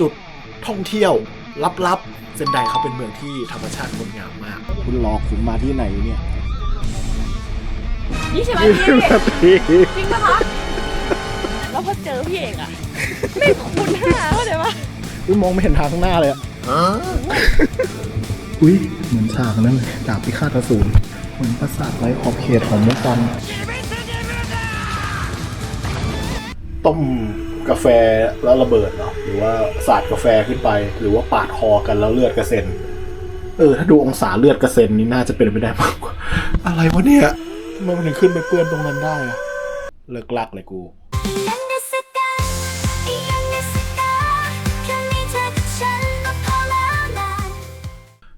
จุดท่องเที่ยวลับๆ เซนไดเขาเป็นเมืองที่ธรรมชาติงดงามมาก คุณหลอกผมมาที่ไหนเนี่ยยี่สิบนาทีจริงนะคะแล้วพอเจอพี่เอกอะไม่คุ้นหน้าเขาเลยว่าอุ้ยมองไม่เห็นทางข้างหน้าเลยอะอุ้ยเหมือนฉากนั้นเลยดาบพิฆาตอสูรเหมือนปราสาทไร้ขอบเขตของมุกตันต้ม กาแฟแล้วระเบิดเหรอหรือว่าสาดกาแฟขึ้นไป หรือว่าปาดคอกันแล้วเลือดกระเซ็นเออถ้าดูองศาเลือดกระเซ็นนี่น่าจะเป็นไปได้มากกว่า อะไรวะเนี่ยทำไมมันถึงขึ้นไปเปื้อนตรงนั้นได้อะเลิกลักเลยกูยังนิสกาอีกยังนิสกาแค่มีเธอกับฉันก็พอแล้วนะ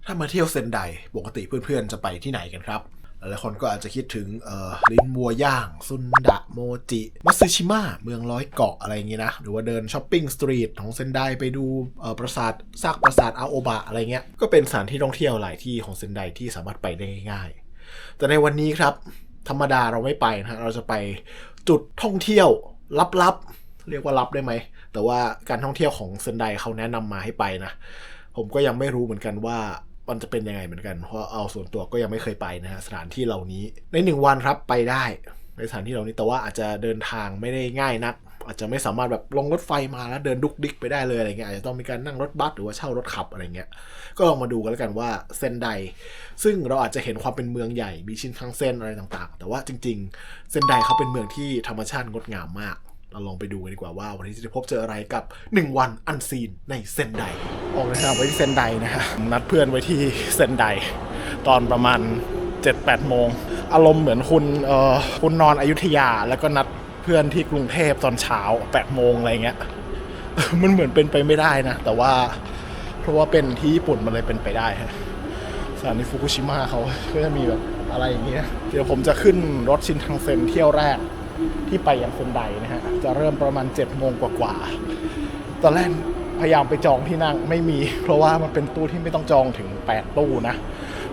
ถ้ามาเที่ยวเซนไดปกติเพื่อนๆจะไปที่ไหนกันครับ หลายคนก็อาจจะคิดถึงเออลิ้นวัวย่าง ซุนดะโมจิมัตสึชิมะเมืองร้อยเกาะอะไรอย่างงี้นะ หรือว่าเดินช้อปปิ้งสตรีทของเซนไดไปดูเออปราสาทซากปราสาทอาโอบะอะไรเงี้ยก็เป็นสถานที่ท่องเที่ยวหลายที่ของเซนไดที่สามารถไปได้ง่ายๆ แต่ในวันนี้ครับ ธรรมดาเราไม่ไปนะฮะเราจะไปจุดท่องเที่ยวลับๆเรียกว่าลับได้ไหมแต่ว่าการท่องเที่ยวของเซนไดเขาแนะนำมาให้ไปนะผมก็ยังไม่รู้เหมือนกันว่า มันจะเป็นยังไงเหมือนกัน เพราะเอาส่วนตัวก็ยังไม่เคยไปนะฮะสถานที่เหล่านี้ในหนึ่งวันครับไปได้ในสถานที่เหล่านี้แต่ว่าอาจจะเดินทางไม่ได้ง่ายนัก อาจจะไม่สามารถแบบลงรถไฟมาแล้วเดินดุกดิกไปได้เลยอะไรเงี้ยอาจจะต้องมีการนั่งรถบัสหรือว่าเช่ารถขับอะไรเงี้ยก็ลองมาดูกันแล้วกันว่าเซนไดซึ่งเราอาจจะเห็นความเป็นเมืองใหญ่มีชินคังเซนอะไรต่างๆ แต่ว่าจริง ๆเซนไดเขาเป็นเมืองที่ธรรมชาติงดงามมาก เราลองไปดูกันดีกว่าว่า วันนี้จะพบเจออะไรกับ 1 วันอันซีนในเซนไดออกเดินทางไปที่เซนไดนะฮะนัดเพื่อนไว้ที่เซนไดตอนประมาณ 7-8 โมง อารมณ์เหมือนคุณเอ่อคุณนอนอยุธยาแล้วก็นัดเพื่อนที่กรุงเทพตอนเช้า 8 โมงอะไรเงี้ย มันเหมือนเป็นไปไม่ได้นะ แต่ว่าเพราะว่าเป็นที่ญี่ปุ่นมันเลยเป็นไปได้ฮะสถานีฟุกุชิมะเขาก็จะมีแบบอะไรอย่างเงี้ยเดี๋ยวผมจะขึ้นรถชินทังเซ็นเที่ยวแรก ที่ไปยังเซนไดนะฮะจะเริ่มประมาณ7จ็ดโมงกว่าๆตอนแรกพยายามไปจองที่นั่งไม่มี เพราะว่ามันเป็นตู้ที่ไม่ต้องจองถึง 8 ตู้นะ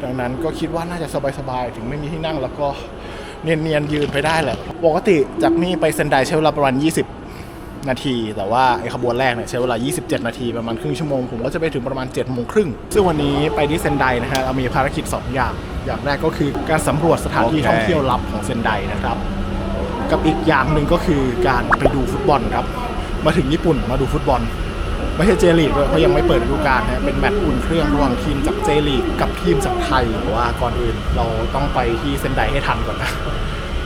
ดังนั้นก็คิดว่าน่าจะสบายๆ ถึงไม่มีที่นั่งแล้วก็เนียนๆ ยืนไปได้แหละ ปกติจากนี่ไปเซนไดใช้เวลาประมาณ 20 นาที แต่ว่าไอขบวนแรกเนี่ยใช้เวลา 27 นาทีประมาณครึ่งชั่วโมง ผมก็จะไปถึงประมาณ7โมงครึ่ง ซึ่งวันนี้ไปที่เซนไดนะฮะเรามีภารกิจ 2 อย่าง อย่างแรกก็คือการสำรวจสถานที่ท่องเที่ยวลับของเซนไดนะครับ กับอีกอย่างหนึ่งก็คือการไปดูฟุตบอลครับ มาถึงญี่ปุ่นมาดูฟุตบอล ไม่ใช่เจลีกด้วยเพราะยังไม่เปิดฤดูกาลนะเป็นแมตช์อุ่นเครื่องระหว่างทีมจากเจลีกกับทีมจากไทยแต่ว่าก่อนอื่นเราต้องไปที่เซนไดให้ทันก่อนนะ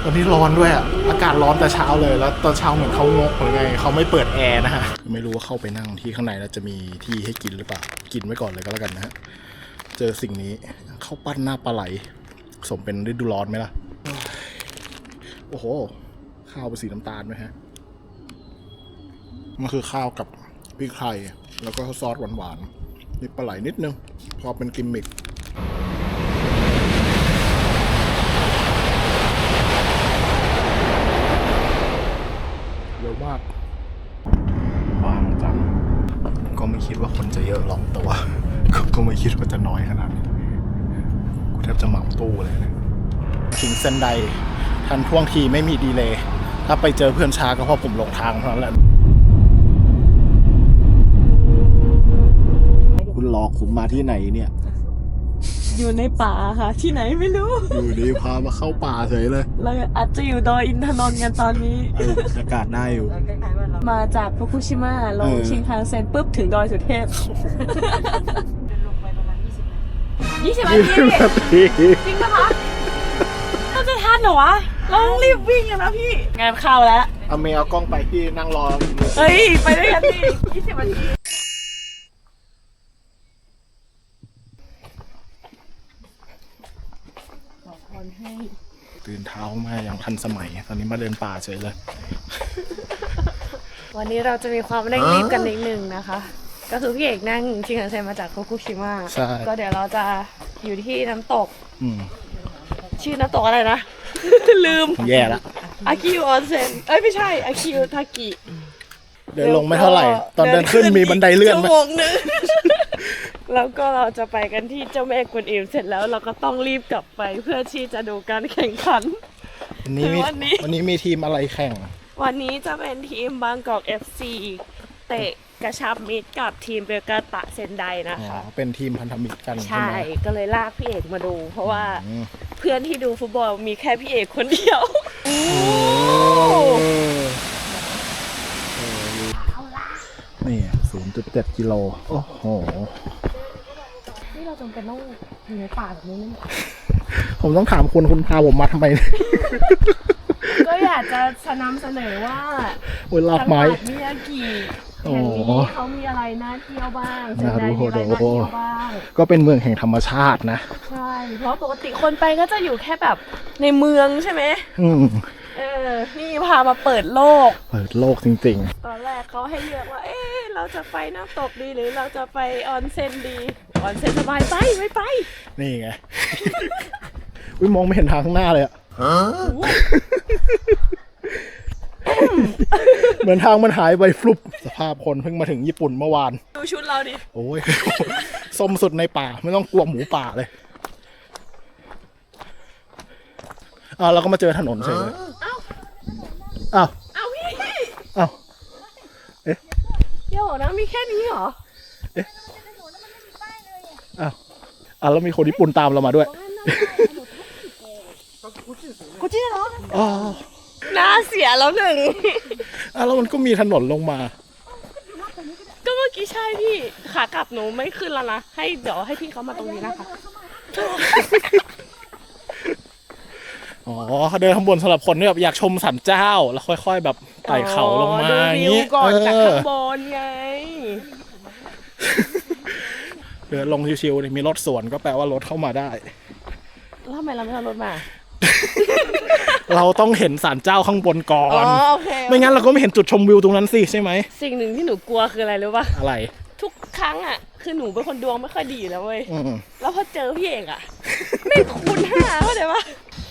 ตอนนี้ร้อนด้วยอะอากาศร้อนแต่เช้าเลย แล้วตอนเช้าเหมือนเขางกหรือไงเขาไม่เปิดแอร์นะฮะไม่รู้ว่าเข้าไปนั่งที่ข้างในแล้วจะมีที่ให้กินหรือเปล่า กินไว้ก่อนเลยก็แล้วกันนะฮะเจอสิ่งนี้ข้าวปั้นหน้าปลาไหล สมเป็นฤดูร้อนไหมล่ะ โอ้โห ข้าวเป็นสีน้ำตาลไหมฮะ มันคือข้าวกับพริกไทย แล้วก็ซอสหวานๆมีปลาไหลนิดนึง พอเป็นกิมมิคเยอะมากว่างจัง ก็ไม่คิดว่าคนจะเยอะหรอกแต่ว่าก็ก็ไม่คิดว่าจะน้อยขนาดนี้กูแทบจะเหมาตู้เลยนะถึงเซนไดทันท่วงทีไม่มีดีเลย์ ถ้าไปเจอเพื่อนช้าก็เพราะผมหลงทางเท่านั้นแหละคุณหลอกผมมาที่ไหนเนี่ย อยู่ในป่าค่ะ ที่ไหนไม่รู้ อยู่ดีพามาเข้าป่าเฉยเลยเราอาจจะอยู่ดอยอินทนนท์กันตอนนี้ เอออากาศได้อยู่ มาจากฟุกุชิมะลงเออ ชิงคังเซ็นปุ๊บถึงดอยสุเทพยี่สิบนาทีจริงนะคะเราจะทันเหรอวะเรา ต้องรีบวิ่งกันนะพี่ งานเข้าแล้ว เอาเมย์เอากล้องไปที่นั่งรอเฮ้ย ไปด้วยกันดิยี่สิบนาที ตื่นเท้ามาอย่างทันสมัย ตอนนี้มาเดินป่าเฉยเลย วันนี้เราจะมีความเร่งรีบกันนิดนึงนะคะ ก็คือพี่เอกนั่งชิงคันเซ็นมาจากฟุกุชิมะใช่ ก็เดี๋ยวเราจะอยู่ที่น้ำตก อืม ชื่อน้ำตกอะไรนะ ลืม แย่ละ อาคิวออนเซ็นเอ้ยไม่ใช่อาคิวทากิเดินลงไม่เท่าไหร่ ตอนเดินขึ้นมีบันไดเลื่อนไหมชั่วโมงหนึง แล้วก็เราจะไปกันที่เจ้าแม่กวนอิมเสร็จแล้วเราก็ต้องรีบกลับไปเพื่อที่จะดูการแข่งขัน วันนี้มีวันนี้ วันนี้มีทีมอะไรแข่ง วันนี้จะเป็นทีมบางกอก FC เตะ กระชับมิตรกับทีมเบลกาตะเซนไดนะอ๋อคะ เป็นทีมพันธมิตรกันใช่ใช่ไหมก็เลยลากพี่เอกมาดู เพราะว่าอืมเพื่อนที่ดูฟุตบอลมีแค่พี่เอกคนเดียวเออนี่ศูนย์จุดเจ็ดกิโล โอ้โห นี่เราจำเป็นต้องอยู่ในป่าแบบนี้ไหมผมต้องถามคุณคุณพาผมมาทำไมก็อยากจะนำเสนอว่าโอ้ยลากจังหไม้ วัดมิยากิ แห่งโอ้นี้เขามีอะไรน่าเที่ยวบ้างเซนไดมีอะไรน่าเที่ยวบ้าง ก็เป็นเมืองแห่งธรรมชาตินะ ใช่ เพราะปกติคนไปก็จะอยู่แค่แบบในเมืองใช่ไหมอืมเออ นี่พามาเปิดโลก เปิดโลกจริง ตอนแรกเขาให้เลือกว่า เอ๊ะเราจะไปน้ำตกดีหรือเราจะไปออนเซ็นดีออนเซ็นสบายไปไม่ไป ๆ นี่ไง อุ้ยมองไม่เห็นทางข้างหน้าเลยอะ เหมือนทางมันหายไปฟลุปสภาพคนเพิ่งมาถึงญี่ปุ่นเมื่อวาน ดูชุดเราดิ โอ้ย ส้มสุดในป่า ไม่ต้องกลัวหมูป่าเลย อ่าเราก็มาเจอถนนเฉยเลยเอ้าอ้าว เอาพี่อ้าว เดี๋ยวนะมีแค่นี้เหรออ้าว อะแล้วมีคนญี่ปุ่นตามเรามาด้วยกูจี้เหรออ๋ อน่าเสียแล้วหนึ่ง อะแล้วมันก็มีถนนลงมา ก็เมื่อกี้ใช่พี่ขากลับหนูไม่ขึ้นแล้วนะ ให้เดี๋ยวให้พี่เขามาตรงนี้นะคะ อ๋อเดินข้างบนสำหรับคนที่แบบอยากชมสันเจ้า แล้วค่อย ๆ แบบไต่เขาลงมาดูอย่างวิวนี้ก่อนจากเอข้าองบนไง เดินลงชิวๆเนี่ยมีรถสวนก็แปลว่ารถเข้ามาได้ แล้วทำไมเราไม่เอารถมา เราต้องเห็นสันเจ้าข้างบนก่ออ๋อน โอเคไม่งั้นเราก็ไม่เห็นจุดชมวิวตรงนั้นสิใช่ไหม สิ่งหนึ่งที่หนูกลัวคืออะไรรู้ป่ะ อะไร ทุกครั้งอะ คือหนูเป็นคนดวงไม่ค่อยดีอยู่แล้วเว้ย อืมแล้วพอเจอพี่เอกอะ ไม่คูณห้าเข้าใจปะ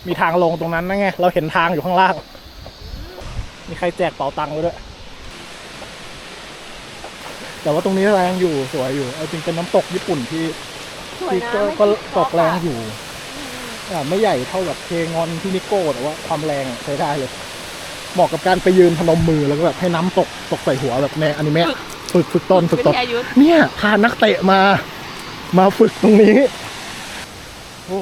มีทางลงตรงนั้นนะไง เราเห็นทางอยู่ข้างล่าง มีใครแจกเป๋าตังค์ไว้ด้วย แต่ว่าตรงนี้แรงอยู่สวยอยู่ เอาจริงเป็นน้ำตกญี่ปุ่นที่สวยที่นะก็ไม่ก็ติดตกแรงท็ปะอยู่อ่า ไม่ใหญ่เท่ากับเคงอนที่นิโก้ แต่ว่าความแรงอะใช้ได้เลย เหมาะกับการไปยืนพนมมือแล้วก็แบบให้น้ำตกตกใส่หัวแบบในอนิเมะฝึกฝึกต้นฝึกวิต้นทยายุทธเนี่ยพานักเตะมา มาฝึกตรงนี้ โอ้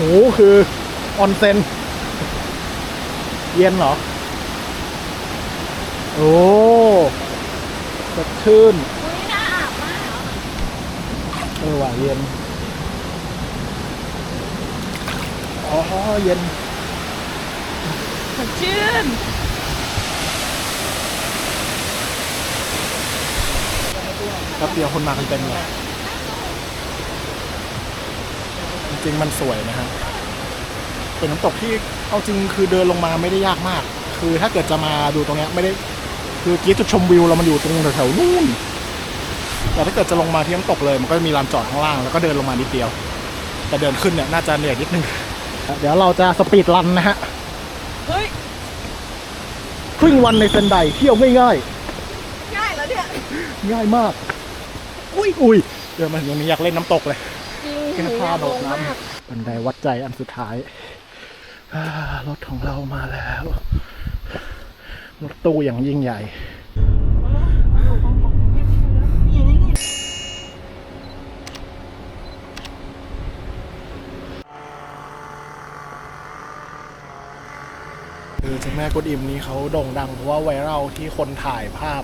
หคือออนเซ็นเย็นเหรอ โอ้สดชื่นยน่าอาบมากเออว่ะเย็น อ๋อ เย็นสดชื่นแป๊บเดียวคนมากันเต็มเลย จริงๆมันสวยนะฮะเป็นน้ำตกที่เอาจริงคือเดินลงมาไม่ได้ยากมาก คือถ้าเกิดจะมาดูตรงเนี้ยไม่ได้คือกี้จุดชมวิวเรามันอยู่ตรงแถวๆนู่นแต่ถ้าเกิดจะลงมาที่น้ำตกเลย มันก็จะมีลานจอดข้างล่างแล้วก็เดินลงมานิดเดียว แต่เดินขึ้นเนี่ยน่าจะเหนื่อยนิดนึงเดี๋ยวเราจะสปีดรันนะฮะเฮ้ยครึ่งวันในเซนไดเที่ยวง่ายๆง่ายแล้วเนี่ยง่ายมาก อุ้ยอุ้ยเดินมาถึงตรงนี้อยากเล่นน้ำตกเลย จริงแค่หนูพาอยากโดลดงน้มากำบันไดวัดใจอันสุดท้ายอ่ารถของเรามาแล้วรถตู้อย่างยิ่งใหญ่คือเจ้าแม่กวนอิมนี้เขาโด่งดังเพราะว่าไวรัลที่คนถ่ายภาพ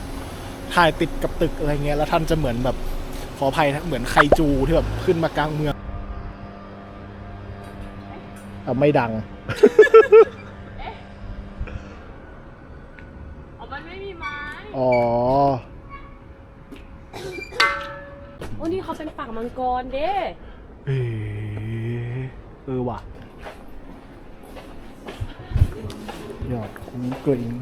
ถ่ายติดกับตึกอะไรเงี้ยแล้วท่านจะเหมือนแบบขออภัยนะเหมือนไคจูที่แบบขึ้นมากลางเมืองอะ ไม่ดัง อ๋อมันไม่มีไม้ อ๋อ โอ้นี่เขาเป็นปากมังกรเด้ เอ๊ะเออว่ะยอดคุ้งกลิ้ง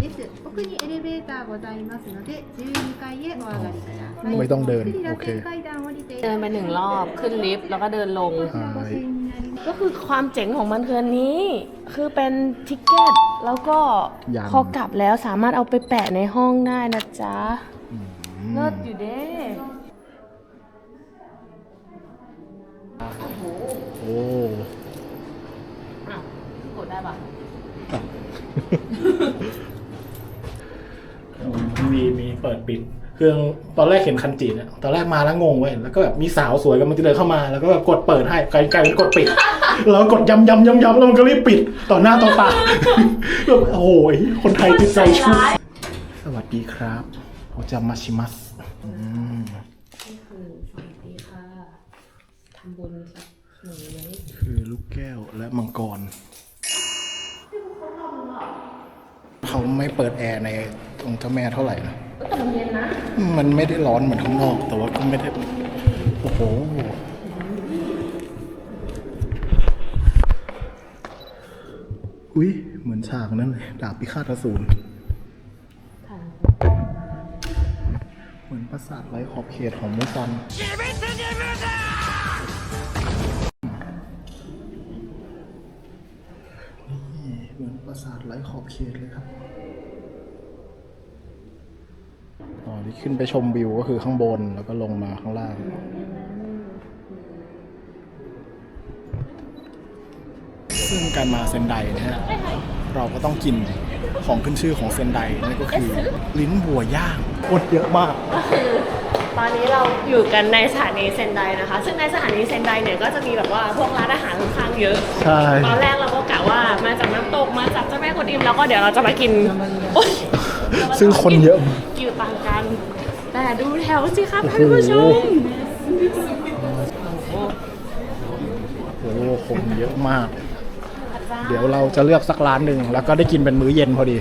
です。奥にエレベーターございますので、12階へお上がりください。 ไม่ต้องเดิน ゆっくり โอ 螺 เค 旋階段を降りてい เดินไปหนึ่งรอบขึ้นลิฟต์แล้วก็เดินลงก็คือความเจ๋งของมันคืนนี้ คือเป็นทิกเก็ตแล้วก็ยพอกลับแล้วสามารถเอาไปแปะในห้องได้นะจ๊ะเลิศอยู่เด้โอ้อ้ากดได้ปะมีมีเปิดปิด ครื่องตอนแรกเห็นคันจิเนี่ยตอนแรกมาแล้วงงเว้ยแล้วก็แบบมีสาวสวยกำลังจะเดินเข้ามา แล้วก็แบบกดเปิดให้กลายกลายเป็นกดปิด แล้วกดย้ำย้ำย้ำย้ำแล้วมันก็รีบปิดต่อหน้าต่อตาแบบโอ้โหคนไทยติดใจชุดสวัสดีครับโอจามาชิมัสอืมคือสวัสดีค่ะทำบุญสักหนึ่งไหมคือลูกแก้วและมังกร เขาไม่เปิดแอร์ในองค์เจ้าแม่เท่าไหร่นะ แต่มันเย็นนะมันไม่ได้ร้อนเหมือนข้างนอก แต่ว่าก็ไม่ได้โอ้โหอุ้ยเหมือนฉากนั้นเลยดาบพิฆาตอสูรเหมือนปราสาทไร้ขอบเขตของมุซันนี่เหมือนปราสาทไร้ขอบเขตเลยครับ อ๋อที่ ขึ้นไปชมวิวก็คือข้างบนแล้วก็ลงมาข้างล่าง ซึ่งการมาเซนไดนะฮะเราก็ต้องกินของขึ้นชื่อของเซนไดนั่นก็คือ ลิ้นบัวย่างคนเยอะมาก ก็คือตอนนี้เราอยู่กันในสถานีเซนไดนะคะ ซึ่งในสถานีเซนไดเนี่ยก็จะมีแบบว่าพวกร้านอาหารค่อนข้างเยอะ ใช่ ตอนแรกเราก็กะว่ามาจากน้ำตกมาจากเจ้าแม่กวนอิมแล้วก็เดี๋ยวเราจะมากินโอ๊ยซึ่งคนเยอะมากกิวต่างกันแต่ ดูแถวสิครับท่านผู้ชมโอ้โหคนเยอะมาก เดี๋ยวเราจะเลือกสักร้านหนึ่งแล้วก็ได้กินเป็นมื้อเย็นพอดี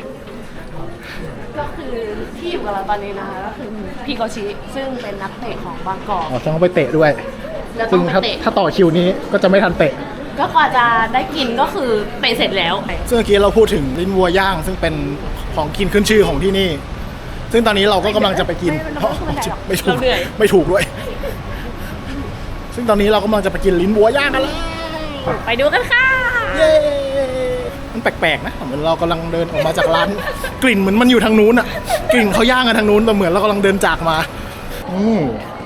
ก็คือที่อยู่กับเราตอนนี้นะคะก็คือพี่โกชิซึ่งเป็นนักเตะของบางกอกอ๋อต้องไปเตะด้วย แล้วต้ซึ่องงไปถ้าเตะถ้าต่อคิวนี้ก็จะไม่ทันเตะ ก็กว่าจะได้กินก็คือเตะเสร็จแล้ว ซึ่งเมื่อกี้เราพูดถึงลิ้นวัวย่าง ซึ่งเป็นของกินขึ้นชื่อของที่นี่ ซึ่งตอนนี้เราก็กำลังจะไปกินไม่เพราะไม่ไม่ไม่ถูกเราเหนื่อย ไม่ถูกด้วย ซึ่งตอนนี้เรากำลังจะไปกินลิ้นวัวย่างกันแล้ว ไปดูกันค่ะ เย้มันแปลกๆนะเหมือนเรากำลังเดินออกมาจากร้าน กลิ่นเหมือนมันอยู่ทางนู้นอะ กลิ่นเขาย่างกันทางนู้นแต่เหมือนเรากำลังเดินจากมานี่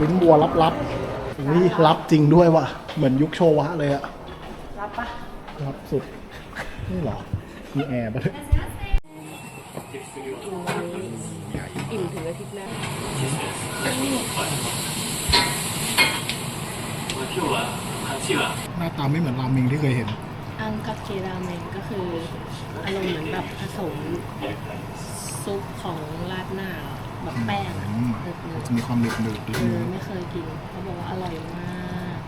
ลิ้นวัวลับๆนี่ลับจริงด้วยว่ะ เหมือนยุคโชวะเลยอะรับปะลับสุด นี่เหรอมีแอร์ปะเนี่ย อิ่มถึงอาทิตย์หน้า หน้าตาไม่เหมือนราเมงที่เคยเห็น อังกัเคราเมงก็คืออารมณ์เหมือนแบบผสมซุปของราดหน้าแบบแป้งอะอืมเนืดจะมีความหนึบหนึบนิดๆเอนึองไม่เคยกินเขาบอกว่าอร่อยมาก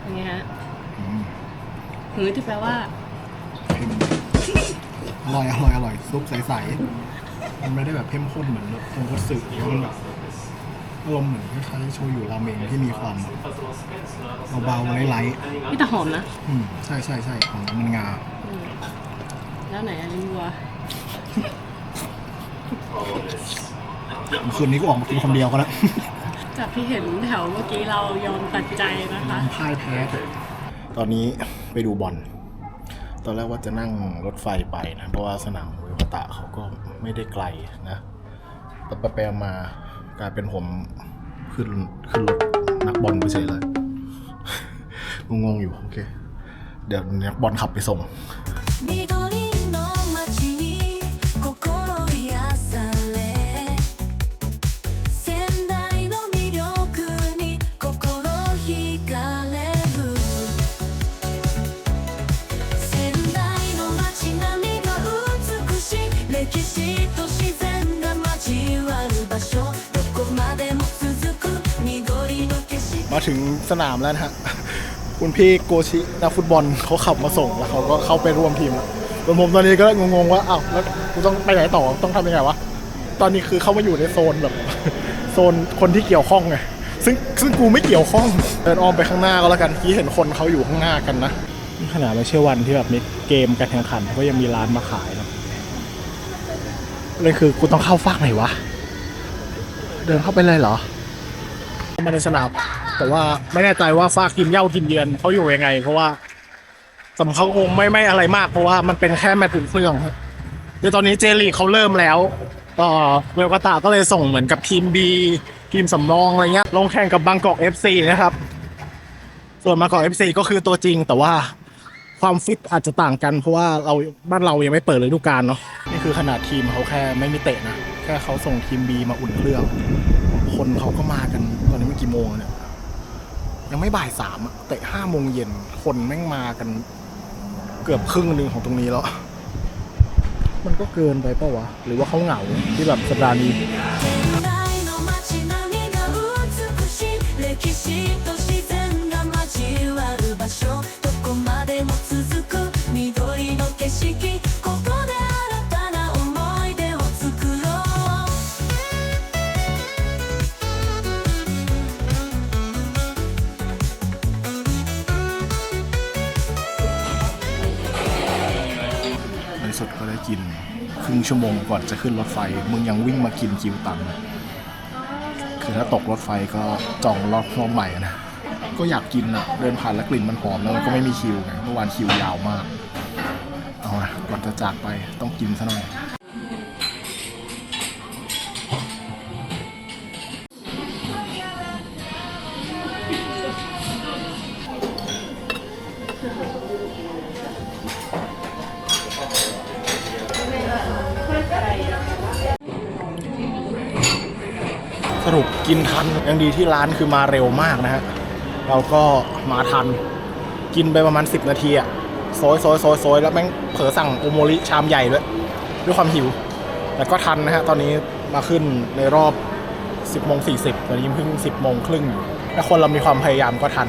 เป็นไงฮะมหือที่แปลว่าอร่อยอร่อยอร่อยซุปใสๆ มันไม่ได้แบบเข้มข้นเหมือนตรงคัตสึหรือว่ามันแบบอารมณ์เหมือนคล้ายๆโชยุราเมงที่มีความเบาๆไลท์พี่แต่หอมนะๆอืมใช่ใช่ใช่ของมันงา อืมแล้วไหนอันนี้วัวคืนนี้ก็ออกมากินคนเดียวก็แล้ว จากที่เห็นแถวเมื่อกี้เรายอมตัดใจนะคะ พ่ายแพ้เถอะตอนนี้ไปดูบอล ตอนแรกว่าจะนั่งรถไฟไปนะ เพราะว่าสนามโยคตะเขาก็ ไม่ได้ไกลนะแต่ไปลมากลายเป็นผมขึ้นขึ้นรถนักบอลไปเฉยเลยงงๆอยู่ โอเค เดี๋ยวนักบอลขับไปส่ง ถึงสนามแล้วนะฮะคุณพี่โกชินักฟุตบอลเขาขับมาส่งแล้วเขาก็เข้าไปร่วมทีมแล้วส่วนผมตอนนี้ก็งงๆว่าอ้าวแล้วกูต้องไปไหนต่อต้องทำยังไงวะตอนนี้คือเข้ามาอยู่ในโซนแบบ โซนคนที่เกี่ยวข้องไงซึ่งซึ่งกูไม่เกี่ยวข้องเดินอ้อมไปข้างหน้าก็แล้วกันที่เห็นคนเขาอยู่ข้างหน้ากันนะนี่ขนาดไม่ใช่วันที่แบบมีเกมการแข่งขันเขาก็ยังมีร้านมาขายนะเลยคือกูต้องเข้าฟากไหนวะ เดินเข้าไปเลยเหรอเข้ามาในสนาม แต่ว่าไม่แน่ใจว่าฟากทีมเย่าทีมเยือนเขาอยู่ยังไง เพราะว่าสำเขาคงไม่ไม่อะไรมากเพราะว่ามันเป็นแค่แมตช์อุ่นเครื่องครับเดี๋ยวตอนนี้เจลีกเขาเริ่มแล้วก็เวลกาตาก็เลยส่งเหมือนกับทีมบีทีมสำรองอะไรเงี้ยลงแข่งกับบางกอก FC นะครับ ส่วนบางกอก FC ก็คือตัวจริงแต่ว่าความฟิตอาจจะต่างกันเพราะว่าเราบ้านเรายังไม่เปิดฤดูกาลเนาะนี่คือขนาดทีมเขาแค่ไม่มีเตะนะ แค่เขาส่งทีมบีมาอุ่นเครื่อง คนเขาก็มากันตอนนี้มันกี่โมงเนี่ย ยังไม่บ่ายสามอะเตะห้าโมงเย็นคนแม่งมากัน เกือบครึ่งหนึ่งของตรงนี้แล้ว มันก็เกินไปเปล่าวะ หรือว่าเขาเหงาที่แบบสัปดาห์นี้ 現代の街並みが美しい歴史と自然が交わる場所どこまでも続く緑の景色 กิน ครึ่งชั่วโมงก่อนจะขึ้นรถไฟ มึงยังวิ่งมากินคิวตังคือถ้าตกรถไฟก็จองรอบรอบใหม่นะ ก็อยากกินอะเดินผ่านแล้วกลิ่นมันหอมแล้วมันก็ไม่มีคิวไงเมื่อวานคิวยาวมาก เอานะก่อนจะจากไปต้องกินซะหน่อย สรุปกินทันยังดีที่ร้านคือมาเร็วมากนะฮะเราก็มาทันกินไปประมาณ 10 นาทีอะโซยโซยโซยโซยแล้วแม่งเผลอสั่งโอโมริชามใหญ่ด้วยด้วยความหิว แต่ก็ทันนะฮะ ตอนนี้มาขึ้นในรอบ 10โมง40 ตอนนี้เพิ่ง 10โมงครึ่งถ้าคนเรามีความพยายามก็ทัน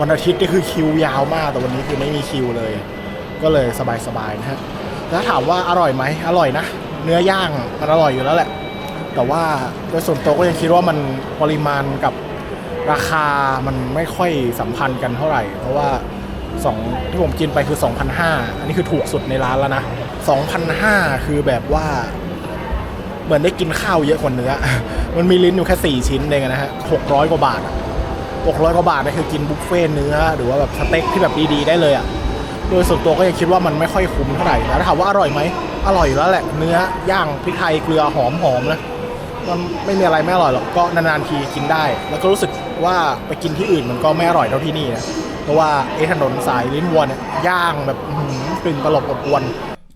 วันอาทิตย์นี่คือคิวยาวมาก แต่วันนี้คือไม่มีคิวเลย ก็เลยสบายๆนะฮะ แล้วถามว่าอร่อยไหม อร่อยนะ เนื้อย่างมันอร่อยอยู่แล้วแหละ แต่ว่าโดยส่วนตัวก็ยังคิดว่ามันปริมาณกับราคามันไม่ค่อยสัมพันธ์กันเท่าไหร่ เพราะว่าสองที่ผมกินไปคือ 2,500 อันนี้คือถูกสุดในร้านแล้วนะ 2,500 คือแบบว่า เหมือนได้กินข้าวเยอะกว่าเนื้อ มันมีลิ้นอยู่แค่ 4 ชิ้นเองนะฮะ 600 กว่าบาท 600 กว่าบาทนี่คือกินบุฟเฟ่ต์เนื้อ หรือว่าแบบสเต็กที่แบบดีๆ ได้เลยอะโดยส่วนตัวก็ยังคิดว่ามันไม่ค่อยคุ้มเท่าไหร่แต่ถามว่าอร่อยไหม อร่อยแล้วแหละ เนื้อย่างพริกไทยเกลือหอมๆนะ มันไม่มีอะไรไม่อร่อยหรอกก็นานๆทีกินได้ แล้วก็รู้สึกว่าไปกินที่อื่นมันก็ไม่อร่อยเท่าที่นี่นะเพราะว่าไอ้ถนนสายลิ้นวัวเนี่ยย่างแบบกลิ่นตลบอบอวน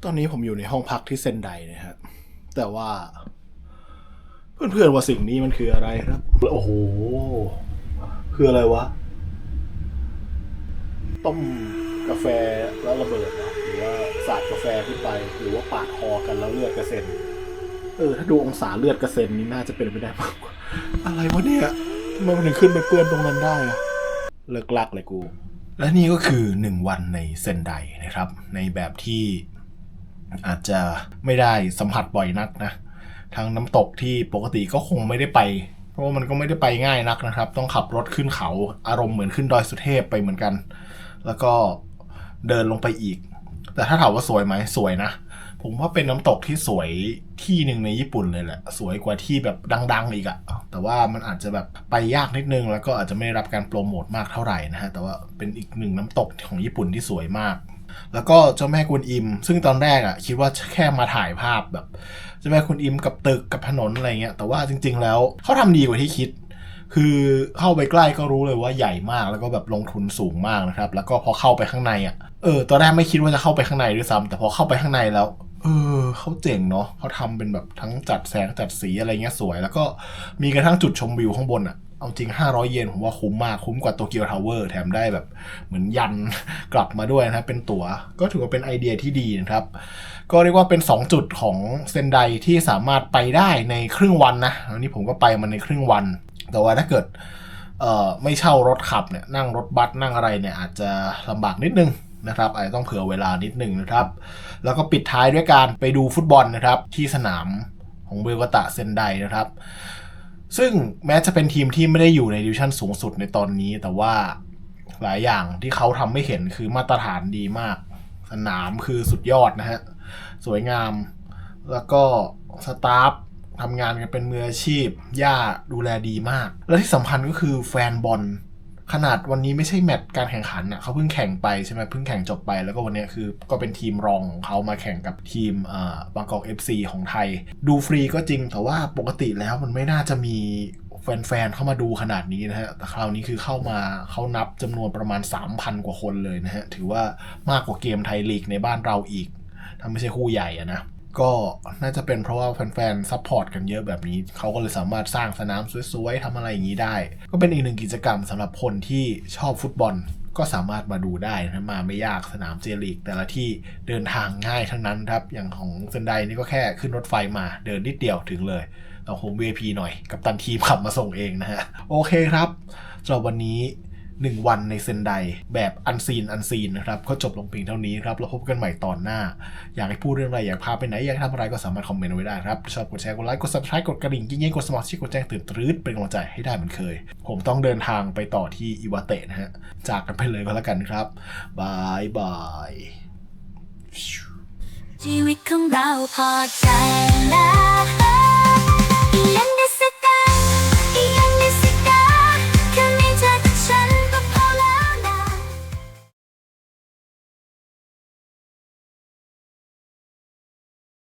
ตอนนี้ผมอยู่ในห้องพักที่เซนไดนะครับแต่ว่า เพื่อนๆว่าสิ่งนี้มันคืออะไรครับโอ้โหคืออะไรวะต้มกาแฟแล้วระเบิดหรอหรือว่าสาดกาแฟขึ้นไปหรือว่าปาดคอกันแล้วเลือดกระเซ็น เออถ้าดูองศาเลือดกระเซ็นนี่น่าจะเป็นไปได้มากกว่าอะไรวะเนี่ยทำไมมันถึงขึ้นไปเปื้อนตรงนั้นได้อะเลิกลักเลยกู และนี่ก็คือหนึ่งวันในเซนไดนะครับ ในแบบที่อาจจะไม่ได้สัมผัสบ่อยนักนะทางน้ำตกที่ปกติก็คงไม่ได้ไป เพราะว่ามันก็ไม่ได้ไปง่ายนักนะครับ ต้องขับรถขึ้นเขา อารมณ์เหมือนขึ้นดอยสุเทพไปเหมือนกัน แล้วก็เดินลงไปอีก แต่ถ้าถามว่าสวยไหมสวยนะ ผมว่าเป็นน้ำตกที่สวยที่หนึ่งในญี่ปุ่นเลยแหละ สวยกว่าที่แบบดัง ๆ อีกอะแต่ว่ามันอาจจะแบบไปยากนิดนึง แล้วก็อาจจะไม่ได้รับการโปรโมทมากเท่าไหร่นะฮะ แต่ว่าเป็นอีกหนึ่งน้ำตกของญี่ปุ่นที่สวยมาก แล้วก็เจ้าแม่กวนอิม ซึ่งตอนแรกอะคิดว่าแค่มาถ่ายภาพแบบเจ้าแม่กวนอิมกับตึกกับถนนอะไรเงี้ย แต่ว่าจริง ๆ แล้วเขาทำดีกว่าที่คิดคือเข้าไปใกล้ก็รู้เลยว่าใหญ่มากแล้วก็แบบลงทุนสูงมากนะครับ แล้วก็พอเข้าไปข้างในอะเออตอนแรกไม่คิดว่าจะเข้าไปข้างในด้วยซ้ำแต่พอเข้าไปข้างในแล้ว เออเขาเจ๋งเนาะเขาทำเป็นแบบทั้งจัดแสงจัดสีอะไรเงี้ยสวย แล้วก็มีกระทั่งจุดชมวิวข้างบนอะเอาจริง 500 เยนผมว่าคุ้มมาก คุ้มกว่าโตเกียวทาวเวอร์แถมได้แบบเหมือนยัน กลับมาด้วยนะครับ เป็นตัว๋ว ก็ถือว่าเป็นไอเดียที่ดีนะครับ ก็เรียกว่าเป็น 2 จุดของเซนไดที่สามารถไปได้ในครึ่งวันนะอันนี้ผมก็ไปมาในครึ่งวัน แต่ว่าถ้าเกิดเอ่อไม่เช่ารถขับเนี่ยนั่งรถบัสนั่งอะไรเนี่ยอาจจะลำบากนิดนึง นะครับอาจจะต้องเผื่อเวลานิดหนึ่งนะครับ แล้วก็ปิดท้ายด้วยการไปดูฟุตบอลนะครับ ที่สนามของเบลกตะเซนไดนะครับ ซึ่งแม้จะเป็นทีมที่ไม่ได้อยู่ในดิวิชั่นสูงสุดในตอนนี้ แต่ว่าหลายอย่างที่เขาทำไม่เห็นคือมาตรฐานดีมาก สนามคือสุดยอดนะฮะ สวยงาม แล้วก็สตาฟทำงานกันเป็นมืออาชีพ ย่าดูแลดีมาก และที่สำคัญก็คือแฟนบอล ขนาดวันนี้ไม่ใช่แมตช์การแข่งขันน่ะเขาเพิ่งแข่งไปใช่ไหมเพิ่งแข่งจบไปแล้วก็วันนี้คือก็เป็นทีมรองของเขามาแข่งกับทีมอ่าบางกอก FC ของไทย ดูฟรีก็จริงแต่ว่าปกติแล้วมันไม่น่าจะมีแฟนๆ เข้ามาดูขนาดนี้นะฮะ แต่คราวนี้คือเข้ามาเขานับจำนวนประมาณ 3,000 กว่าคนเลยนะฮะ ถือว่ามากกว่าเกมไทยลีกในบ้านเราอีกถ้าไม่ใช่คู่ใหญ่อะนะ ก็น่าจะเป็นเพราะว่าแฟนๆซัพพอร์ตกันเยอะแบบนี้ เขาก็เลยสามารถสร้างสนามสวยๆทำอะไรอย่างนี้ได้ ก็เป็นอีกหนึ่งกิจกรรมสำหรับคนที่ชอบฟุตบอลก็สามารถมาดูได้นะมาไม่ยากสนามเจลีก แต่ละที่เดินทางง่ายทั้งนั้นครับ อย่างของเซนไดนี่ก็แค่ขึ้นรถไฟมาเดินนิดเดียวถึงเลยเอาโฮม VIP หน่อย กับตันทีมขับมาส่งเองนะฮะ โอเคครับสำหรับวันนี้ 1 วันในเซนไดแบบอันซีนอันซีนนะครับก็จบลงเพียงเท่านี้ครับเราพบกันใหม่ตอนหน้า อยากให้พูดเรื่องอะไรอยากพาไปไหนอยากทำอะไรก็สามารถคอมเมนต์เอาไว้ได้ครับ ชอบกดแชร์กดไลค์กด subscribe กดกระดิ่งยิ่งๆกดสมัครชิกกดแจ้งเตือนตรืดเป็นกำลังใจให้ได้เหมือนเคย ผมต้องเดินทางไปต่อที่อิวาเตะนะฮะจากกันไปเลยก็แล้วกันครับบายบายชีวิตของเราพอใจ